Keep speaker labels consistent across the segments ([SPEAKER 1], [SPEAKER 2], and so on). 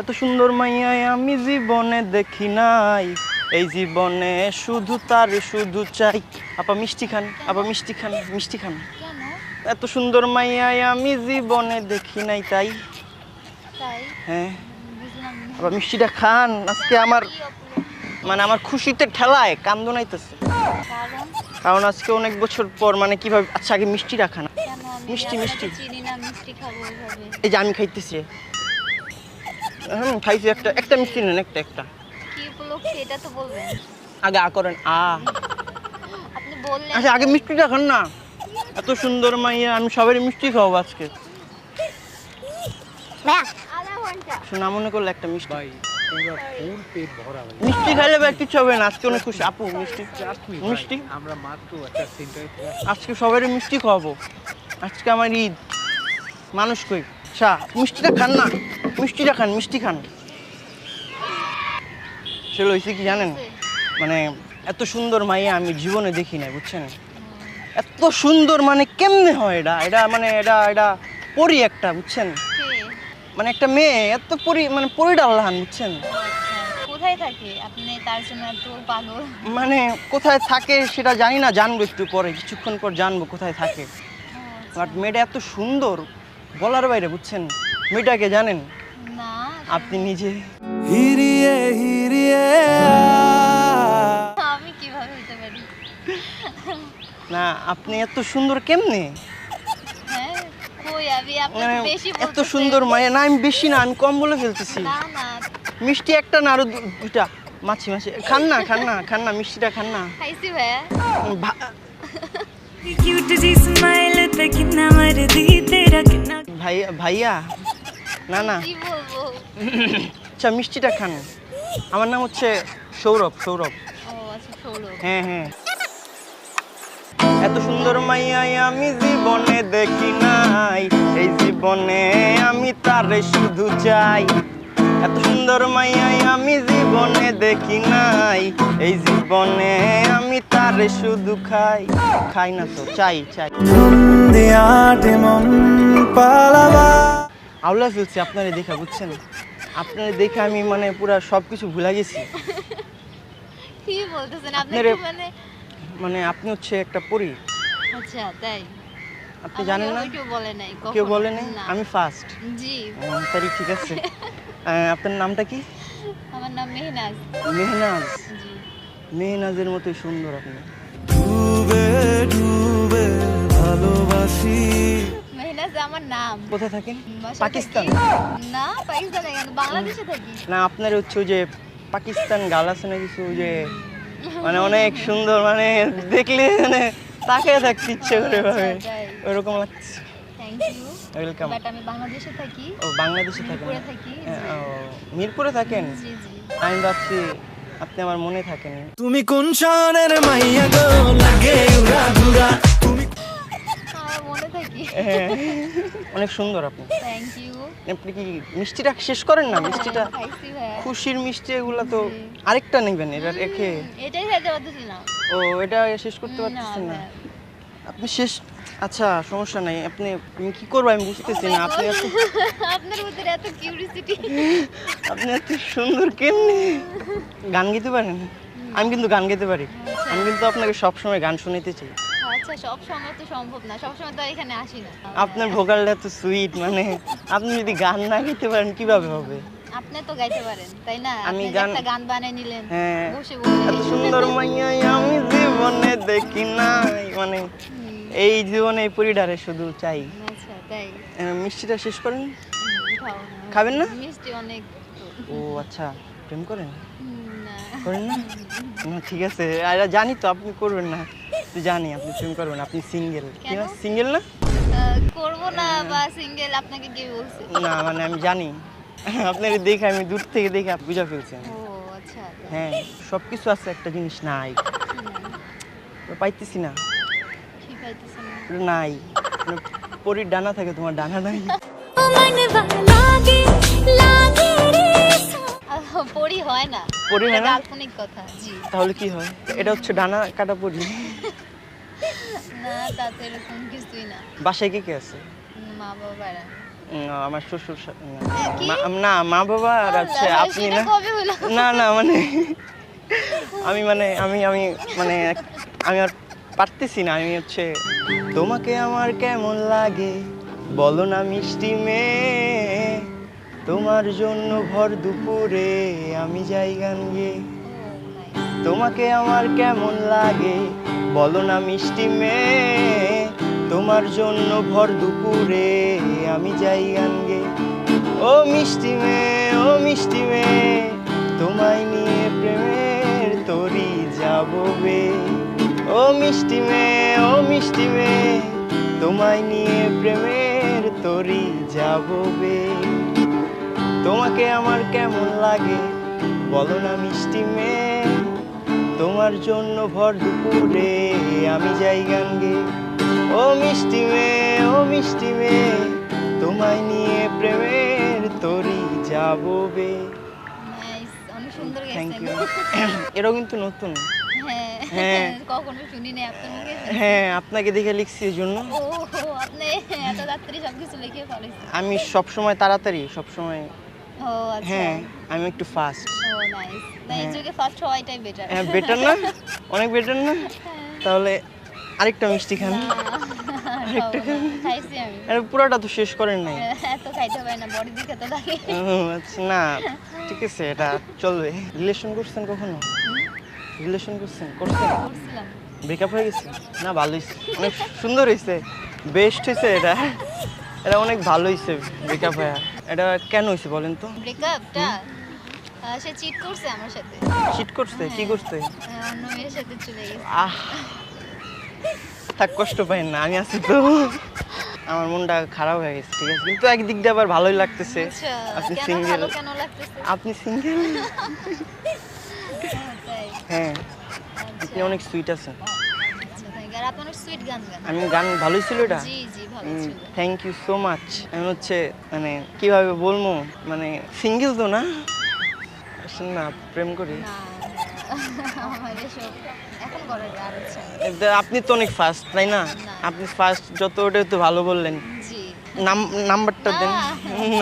[SPEAKER 1] এত সুন্দর মাইয়াই আমি জীবনে দেখি নাই। এই জীবনে শুধু তার শুধু চাই। আপা মিষ্টি খান আপা মিষ্টি খান মিষ্টি খান। এত সুন্দর মাইয়াই আমি জীবনে দেখি নাই তাই। হ্যাঁ। আবার মিষ্টিটা খান। আজকে আমার মানে আমার খুশিতে ঠেলায় কান্দনাইতেছে
[SPEAKER 2] কারণ?
[SPEAKER 1] কারণ আজকে অনেক বছর পর মানে কীভাবে আচ্ছা আগে মিষ্টিটা খান। মিষ্টি,
[SPEAKER 2] আপনাকে
[SPEAKER 1] মিষ্টি।
[SPEAKER 2] না মিষ্টি
[SPEAKER 1] এই যে আমি খাইতেছি। হুম খাইছি একটা একটা মিষ্টি নেন একটা একটা।
[SPEAKER 2] কি উপলক্ষে এটা তো বলবেন?
[SPEAKER 1] আগে আ করেন আ।
[SPEAKER 2] আপনি বললেন
[SPEAKER 1] আচ্ছা আগে মিষ্টিটা খান না। এত সুন্দর মাইয়া আমি সবারই মিষ্টি খাওয়াবো আজকে। শোনা মনে করলে একটা মিষ্টি।
[SPEAKER 3] ভাই ফুল পেট ভরা
[SPEAKER 1] মিষ্টি খাইলে ভাই কিছু হবে না আজকে অনেক খুশি। আপু মিষ্টি? মিষ্টি?
[SPEAKER 3] আমরা মাত্র একটা সেন্টারে
[SPEAKER 1] আজকে সবারই মিষ্টি খাওয়াবো। আজকে আমার ঈদ। মানুষ কই? আচ্ছা মিষ্টিটা খান না। মিষ্টিটা খান মিষ্টি খান। সে হয়েছে কি জানেন? মানে এত সুন্দর মাইয়া আমি জীবনে দেখি না বুঝছেন? এত সুন্দর মানে কেমনে হয় এটা? এটা মানে এটা এটা পরি একটা বুঝছেন? মানে একটা মেয়ে এত পরি মানে পরিটা আল্লাহান বুঝছেন?
[SPEAKER 2] কোথায় থাকে? আপনি তার জন্য এত পাগল।
[SPEAKER 1] মানে কোথায় থাকে সেটা জানি না জানব একটু পরে কিছুক্ষণ পর জানব কোথায় থাকে।
[SPEAKER 2] আচ্ছা।
[SPEAKER 1] বাট মেয়েটা এত সুন্দর বলার বাইরে বুঝছেন? মেয়েটাকে জানেন? আপনি নিজে
[SPEAKER 4] হিরিয়ে হিরিয়ে
[SPEAKER 2] আমি কীভাবে হতে পারি?
[SPEAKER 1] না আপনি এত সুন্দর কেমনে? মানে এত সুন্দর মানে না আমি বেশি না আমি কম বলে ফেলতেছি। মিষ্টি একটা না আরও দুটা মাছি মাছি। খান না খান না খান না মিষ্টিটা খান না।
[SPEAKER 2] ভাইয়া
[SPEAKER 1] ভাইয়া না না। আচ্ছা মিষ্টিটা খান। আমার নাম হচ্ছে সৌরভ সৌরভ।
[SPEAKER 2] আচ্ছা সৌরভ।
[SPEAKER 1] হ্যাঁ হ্যাঁ। এত সুন্দর মাইয়াই আমি জীবনে দেখি নাই। এই জীবনে আমি তারে শুধু চাই। এত সুন্দর মাইয়াই আমি জীবনে দেখি নাই। এই জীবনে আমি তারে শুধু খাই। খাই না তো চাই চাই।
[SPEAKER 4] পালাবা।
[SPEAKER 1] আউলা ফেলছি আপনারে দেখা বুঝছেন? আপনারে দেখে আমি মানে পুরা সব কিছু ভুলে গেছি।
[SPEAKER 2] কি বলতেছেন? আপনি
[SPEAKER 1] আপনারে-
[SPEAKER 2] মানে
[SPEAKER 1] মানে আপনি হচ্ছে একটা পরী।
[SPEAKER 2] আচ্ছা তাই।
[SPEAKER 1] আপনি জানেন না?
[SPEAKER 2] কেউ বলে নাই
[SPEAKER 1] কেউ
[SPEAKER 2] কখনো।
[SPEAKER 1] বলে নাই?
[SPEAKER 2] না।
[SPEAKER 1] আমি ফার্স্ট
[SPEAKER 2] জি।
[SPEAKER 1] তাহলে ঠিক আছে। আহ, আপনার নামটা কি?
[SPEAKER 2] আমার নাম মেহনাজ।
[SPEAKER 1] মেহনাজ।
[SPEAKER 2] জি।
[SPEAKER 1] মেহনাজের মতোই সুন্দর আপনি।
[SPEAKER 4] ডুবে ডুবে ভালোবাসি।
[SPEAKER 2] মেহনাজ আমার নাম।
[SPEAKER 1] কোথায় থাকেন? পাকিস্তান।
[SPEAKER 2] না পাকিস্তানে কেন বাংলাদেশে থাকি।
[SPEAKER 1] না আপনার হচ্ছে যে পাকিস্তান গাল আছে না কিছু যে মানে অনেক সুন্দর মানে দেখলে মানে তাকে থাকতে ইচ্ছে করে ভাবে।
[SPEAKER 2] আচ্ছা,
[SPEAKER 1] ওইরকম লাগছে। ওয়েলকাম
[SPEAKER 2] বাট আমি বাংলাদেশে থাকি।
[SPEAKER 1] ও বাংলাদেশে থাকেন?
[SPEAKER 2] মিরপুরে থাকি
[SPEAKER 1] হ্যাঁ, ও, মিরপুরে থাকেন?
[SPEAKER 2] জি জি।
[SPEAKER 1] আমি ভাবছি আপনি আমার মনে থাকেন।
[SPEAKER 4] তুমি কোন শহরের মাইয়া গো? লাগে উড়া ধুরা।
[SPEAKER 1] অনেক সুন্দর আপনি।
[SPEAKER 2] থ্যাংক ইউ
[SPEAKER 1] আপনি কি মিষ্টিটা শেষ করেন না? মিষ্টিটা খুশির মিষ্টি এগুলো তো আরেকটা নেবেন এটা রেখে
[SPEAKER 2] এটাই
[SPEAKER 1] ও এটা শেষ করতে পারতেছেন না? আপনি শেষ আচ্ছা সমস্যা নাই। আপনি আমি কি করব আমি বুঝতেছি না। আপনি এত
[SPEAKER 2] আপনার ভিতরে এত কিউরিসিটি
[SPEAKER 1] আপনি এত সুন্দর কেমনি? গান গেতে পারেন? আমি কিন্তু গান গেতে পারি। আমি কিন্তু আপনাকে সবসময় গান শুনিতে চাই।
[SPEAKER 2] আচ্ছা সব সময় তো সম্ভব না সব সময় তো এখানে আসি না।
[SPEAKER 1] আপনার ভোকালটা এত সুইট মানে আপনি যদি গান না গাইতে পারেন কীভাবে হবে?
[SPEAKER 2] আপনি তো গাইতে পারেন তাই না?
[SPEAKER 1] আমি
[SPEAKER 2] আপনি
[SPEAKER 1] গান-
[SPEAKER 2] গান বানিয়ে নিলেন
[SPEAKER 1] হ্যাঁ।
[SPEAKER 2] বসে বসে
[SPEAKER 1] এত সুন্দর মাইয়াই আমি জীবনে দেখি নাই মানে এই জীবনে এই পরিডারে শুধু চাই।
[SPEAKER 2] আচ্ছা তাই।
[SPEAKER 1] মিষ্টিটা শেষ করেন। খাবেন না?
[SPEAKER 2] মিষ্টি অনেক
[SPEAKER 1] ও আচ্ছা প্রেম করেন? করেন না? না ঠিক আছে আর জানি তো আপনি করবেন না। জানি আপনি প্রেম করবেন আপনি সিঙ্গেল
[SPEAKER 2] কেন?
[SPEAKER 1] সিঙ্গেল না?
[SPEAKER 2] করব না বা সিঙ্গেল আপনাকে কি বলছি?
[SPEAKER 1] না মানে আমি জানি। আপনার দেখে আমি দূর থেকে দেখে বুঝা ফেলছি আমি।
[SPEAKER 2] আচ্ছা।
[SPEAKER 1] হ্যাঁ সব কিছু আছে একটা জিনিস নাই। পাইতেছি না। নাই। পরীর ডানা থাকে তোমার ডানা নাই।
[SPEAKER 2] পরি হয় না।
[SPEAKER 1] পরি হয় না?
[SPEAKER 2] কাল্পনিক কথা জি।
[SPEAKER 1] তাহলে কি হয়? এটা হচ্ছে ডানা কাটা পরি।
[SPEAKER 2] না তাতে এরকম কিছুই না।
[SPEAKER 1] বাসায় কে কে আছে?
[SPEAKER 2] মা বাবা
[SPEAKER 1] আমার শ্বশুর না, মা- না মা বাবা আর আছে আপনি না? না না মানে আমি মানে আমি আমি মানে আমি আর পারতেছি না আমি হচ্ছে তোমাকে আমার কেমন লাগে? বলো না মিষ্টি মেয়ে তোমার জন্য ভর দুপুরে আমি যাই গান গেয়ে। তোমাকে আমার কেমন লাগে? বলো না মিষ্টি মেয়ে, তোমার জন্য ভর দুপুরে আমি যাই গান গে ও মিষ্টি মেয়ে, ও মিষ্টি মেয়ে, তোমায় নিয়ে প্রেমের তরি যাব বে। ও মিষ্টি মেয়ে, ও মিষ্টি মেয়ে, তোমায় নিয়ে প্রেমের তরি যাব বে। তোমাকে আমার কেমন লাগে? বলো না মিষ্টি মেয়ে তোমার জন্য ভর দুপুরে আমি যাই গান গে। ও মিষ্টি মেয়ে ও মিষ্টি মেয়ে তোমায় নিয়ে প্রেমের তরি যাব বে। থ্যাংক ইউ এটাও কিন্তু নতুন।
[SPEAKER 2] হ্যাঁ
[SPEAKER 1] হ্যাঁ।
[SPEAKER 2] কখনো শুনি নাই আপনার মুখে
[SPEAKER 1] হ্যাঁ আপনাকে দেখে লিখছি এই জন্য
[SPEAKER 2] আপনি এত তাড়াতাড়ি সব কিছু লিখে ফেলেছেন।
[SPEAKER 1] আমি সবসময় তাড়াতাড়ি সবসময়
[SPEAKER 2] ও আচ্ছা।
[SPEAKER 1] হ্যাঁ আমি একটু ফাস্ট
[SPEAKER 2] ও নাইস না এই
[SPEAKER 1] হ্যাঁ।
[SPEAKER 2] যুগে ফার্স্ট হওয়াটাই বেটার
[SPEAKER 1] হ্যাঁ বেটার না? অনেক বেটার না? তাহলে আরেকটা মিষ্টি খান। আরেকটা খান।
[SPEAKER 2] খাইছি আমি।
[SPEAKER 1] আরে পুরোটা তো শেষ করেন নাই।
[SPEAKER 2] এত খাইতে পারি না বডি দিকে তো লাগে
[SPEAKER 1] আচ্ছা না ঠিক আছে এটা চলবে। রিলেশন করছেন কখনো? রিলেশন করছেন? করছেন? ব্রেকআপ হয়ে গেছে? না ভালো হয়েছে অনেক সুন্দর হয়েছে বেস্ট হয়েছে এটা। এটা অনেক ভালো হয়েছে ব্রেকআপ হয়ে। এটা কেন হয়েছে বলেন তো?
[SPEAKER 2] ব্রেকআপটা সে চিট করছে আমার সাথে।
[SPEAKER 1] চিট করছে? কি করছে?
[SPEAKER 2] আহ, অন্য মেয়ের সাথে চলে গেছে।
[SPEAKER 1] আহ থাক কষ্ট পাইন না আমি আছি তো। আমার মনটা খারাপ হয়ে গেছে ঠিক আছে? কিন্তু একদিক দিয়ে আবার ভালোই লাগতেছে।
[SPEAKER 2] আচ্ছা
[SPEAKER 1] আপনি সিঙ্গেল আপনি সিঙ্গেল হ্যাঁ
[SPEAKER 2] আচ্ছা।
[SPEAKER 1] আপনি অনেক সুইট আছেন।
[SPEAKER 2] আর আপনি অনেক সুইট গান গান।
[SPEAKER 1] আমি গান ভালোই ছিল এটা?
[SPEAKER 2] জি জি ভালো ছিল।
[SPEAKER 1] থ্যাংক ইউ সো মাচ আমি হচ্ছে মানে কীভাবে বলব? মানে সিঙ্গেল তো না? না প্রেম করি। আপনি তো অনেক ফাস্ট তাই না। আপনি ফাস্ট যত ওটা তো ভালো বললেন। নাম নাম্বারটা দেন।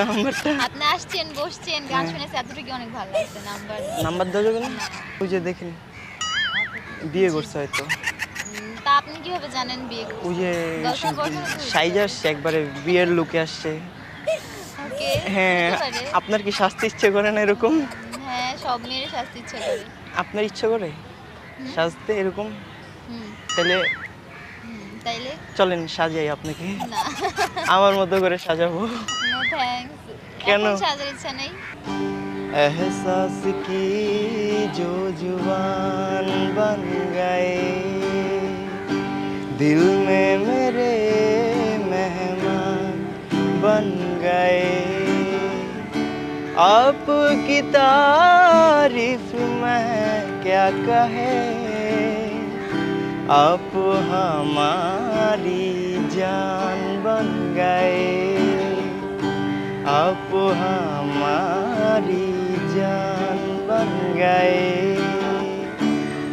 [SPEAKER 1] নাম্বারটা
[SPEAKER 2] আপনি আসছেন বসছেন গান শুনেছি এতটুকু অনেক ভালো লাগছে নাম্বার
[SPEAKER 1] নাম্বার দেওয়া যাবে না? ওই যে দেখেন। বিয়ে করছে হয়তো।
[SPEAKER 2] আপনি কীভাবে জানেন বিয়ে
[SPEAKER 1] ওই যে সাইজে আসছে একবারে বিয়ের লুকে আসছে। হ্যাঁ আপনার কি শাস্তি ইচ্ছে করে না এরকম?
[SPEAKER 2] হ্যাঁ সব মেয়ের শাস্তি ইচ্ছে করে।
[SPEAKER 1] আপনার ইচ্ছে করে? সাজতে এরকম? তাহলে
[SPEAKER 2] তাইলে?
[SPEAKER 1] চলেন সাজাই আপনাকে। আমার মতো করে সাজাবো। কেন?
[SPEAKER 2] সাজার ইচ্ছা নেই।
[SPEAKER 1] এহসাস কি জো জুবান বন গায়ে? दिल में मेरे मेहमान बन गए। आपकी तारीफ़ में क्या कहे? आप हमारी जान बन गए। आप हमारी जान बन गए।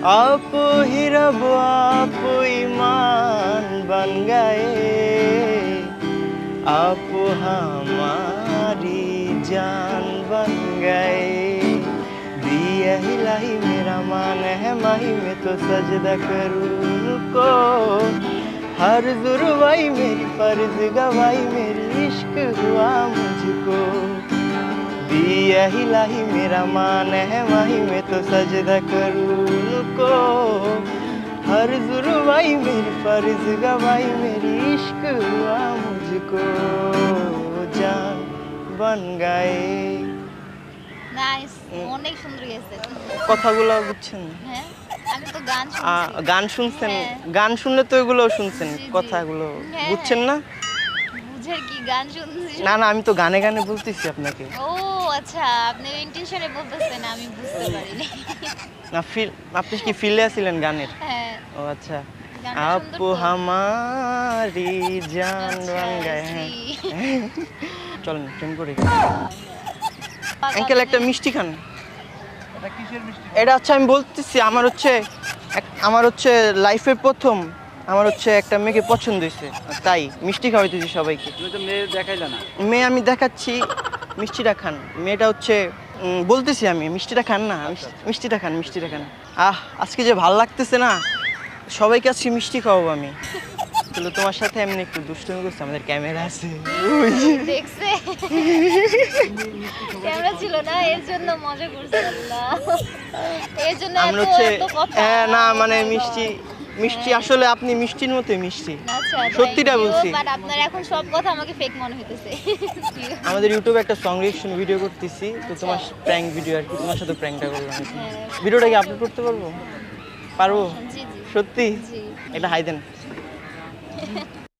[SPEAKER 1] आप ही रब, आप ईमान बन गए। आप हमारी जान बन गए। दिया हिलाई मेरा मान है माही में तो सजदा करूँ को हर जुर्वाई मेरी, फ़र्ज़ गवाई मेरी, इश्क हुआ मुझको। दिया हिलाई मेरा मान है माही में तो सजदा करूँ को हर जुर्वाई मेरी फर्ज गवाई मेरी इश्क हुआ मुझको जान बन गए
[SPEAKER 2] নাইস অনেক সুন্দর গেছে
[SPEAKER 1] কথাগুলো বুঝছেন
[SPEAKER 2] হ্যাঁ আমি তো গান
[SPEAKER 1] আ,
[SPEAKER 2] শুনছি
[SPEAKER 1] গান শুনছেন
[SPEAKER 2] হ্যাঁ।
[SPEAKER 1] গান শুনলে তো এগুলো শুনছেন
[SPEAKER 2] জি, জি।
[SPEAKER 1] কথাগুলো
[SPEAKER 2] হ্যাঁ,
[SPEAKER 1] বুঝছেন না
[SPEAKER 2] বুঝের কি গান শুনছি
[SPEAKER 1] না না আমি তো গানে গানে বলতেছি আপনাকে
[SPEAKER 2] ও আচ্ছা আপনি ইন্টেনশনে বলতেছেন আমি বুঝতে পারিনি
[SPEAKER 1] না ফিল আপনি কি ফিলে আছিলেন গানের
[SPEAKER 2] হ্যাঁ
[SPEAKER 1] ও আচ্ছা।
[SPEAKER 2] তো।
[SPEAKER 1] হামারি জান
[SPEAKER 2] আচ্ছা,
[SPEAKER 1] হ্যাঁ। চলেন প্রেম করি
[SPEAKER 2] পাগল
[SPEAKER 1] একটা মিষ্টি খান।
[SPEAKER 3] এটা কিসের মিষ্টি?
[SPEAKER 1] এটা হচ্ছে আমি বলতেছি আমার হচ্ছে এক- আমার হচ্ছে লাইফের প্রথম আমার হচ্ছে একটা মেয়েকে পছন্দ হয়েছে। তাই মিষ্টি খাওয়াইতেছি সবাইকে।
[SPEAKER 3] মেয়ে দেখাইলে না।
[SPEAKER 1] মেয়ে আমি দেখাচ্ছি মিষ্টিটা খান। মেয়েটা হচ্ছে বলতেছি আমি মিষ্টিটা খান না মিষ্টি- মিষ্টিটা খান মিষ্টিটা খান। আহ আজকে যে ভালো লাগতেছে না। সবাইকে আজকে মিষ্টি খাওয়াবো আমি। তাহলে তোমার সাথে এমনি একটু দুষ্টুমি করছে আমাদের ক্যামেরা আছে।
[SPEAKER 2] দেখছে? ক্যামেরা ছিল না এর জন্য মজা করছে আল্লাহ। এর জন্য
[SPEAKER 1] আমরা হচ্ছে হ্যাঁ না মানে মিষ্টি মিষ্টি আসলে আপনি মিষ্টির মতোই মিষ্টি।
[SPEAKER 2] আচ্ছা
[SPEAKER 1] সত্যিটা বলছি।
[SPEAKER 2] বাট আপনার এখন সব কথা আমাকে ফেক মনে হইতেছে।
[SPEAKER 1] আমাদের ইউটিউবে একটা সং রিয়েকশন ভিডিও করতেছি। তো তোমার প্র্যাঙ্ক ভিডিও আর কি তোমার সাথে প্র্যাঙ্কটা করলাম।
[SPEAKER 2] হ্যাঁ।
[SPEAKER 1] ভিডিওটা কি আপলোড করতে পারব? পারব?
[SPEAKER 2] জি।
[SPEAKER 1] সত্যি? এটা হাই দেন।